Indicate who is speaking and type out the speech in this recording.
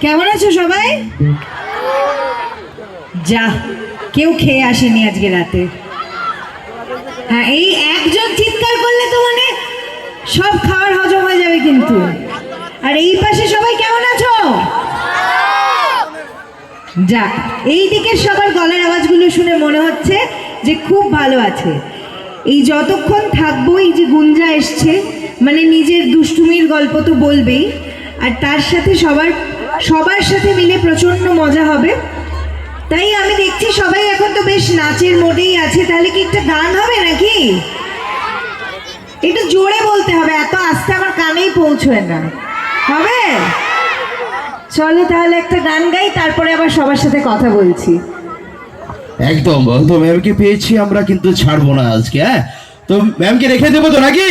Speaker 1: কেমন আছো সবাই? যা, কেউ খেয়ে আসেনি আজকে রাতে। হ্যাঁ এই একজন চিৎকার করলে তো মানে সব খাওয়ার হজম হয়ে যাবে কিন্তু। আর এই পাশে সবাই কেমন আছো? যাক এই দিকের সবার গলার আওয়াজগুলো শুনে মনে হচ্ছে যে খুব ভালো আছে। এই যতক্ষণ থাকব, এই যে গুঞ্জা এসছে মানে নিজের দুষ্টুমির গল্প তো বলবেই, আর তার সাথে সবার সবার সাথে মিলে প্রচণ্ড মজা হবে। তাই আমি দেখছি সবাই এখন তো বেশ নাচের মোডেই আছে, তাহলে কি একটা গান হবে নাকি? একটু জোরে বলতে হবে, এত আস্তে আমার কানেই পৌঁছয় না। হবে? চলো তাহলে একটা গান গাই, তারপরে আবার সবার সাথে কথা বলছি।
Speaker 2: একদম একদম ম্যামকে পেয়েছি আমরা, কিন্তু ছাড়বো না আজকে হ্যাঁ? তো ম্যামকে রেখে দেবো তো নাকি?